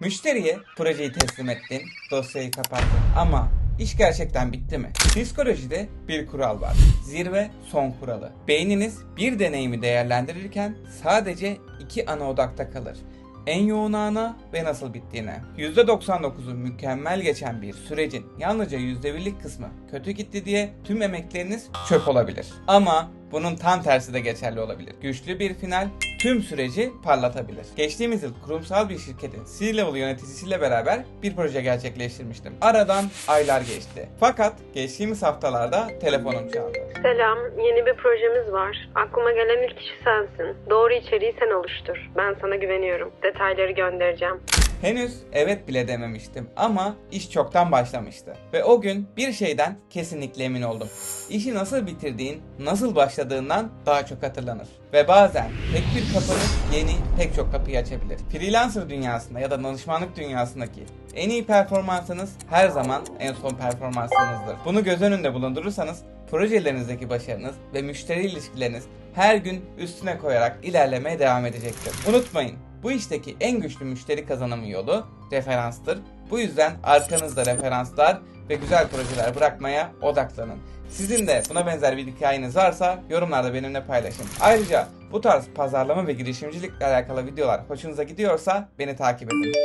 Müşteriye projeyi teslim ettin, dosyayı kapattın ama iş gerçekten bitti mi? Psikolojide bir kural var. Zirve son kuralı. Beyniniz bir deneyimi değerlendirirken sadece iki ana odakta kalır. En yoğun ana ve nasıl bittiğine. %99'u mükemmel geçen bir sürecin yalnızca %1'lik kısmı kötü gitti diye tüm emekleriniz çöp olabilir. Ama bunun tam tersi de geçerli olabilir. Güçlü bir final tüm süreci parlatabilir. Geçtiğimiz yıl kurumsal bir şirketin C-level yöneticisiyle beraber bir proje gerçekleştirmiştim. Aradan aylar geçti. Fakat geçtiğimiz haftalarda telefonum çaldı. Selam, yeni bir projemiz var. Aklıma gelen ilk kişi sensin. Doğru içeriği sen oluştur. Ben sana güveniyorum. Detayları göndereceğim. Henüz evet bile dememiştim ama iş çoktan başlamıştı. Ve o gün bir şeyden kesinlikle emin oldum. İşi nasıl bitirdiğin, nasıl başladığından daha çok hatırlanır. Ve bazen tek bir kapının yeni pek çok kapıyı açabilir. Freelancer dünyasında ya da danışmanlık dünyasındaki en iyi performansınız her zaman en son performansınızdır. Bunu göz önünde bulundurursanız projelerinizdeki başarınız ve müşteri ilişkileriniz her gün üstüne koyarak ilerlemeye devam edecektir. Unutmayın, bu işteki en güçlü müşteri kazanımı yolu referanstır. Bu yüzden arkanızda referanslar ve güzel projeler bırakmaya odaklanın. Sizin de buna benzer bir hikayeniz varsa yorumlarda benimle paylaşın. Ayrıca bu tarz pazarlama ve girişimcilikle alakalı videolar hoşunuza gidiyorsa beni takip edin.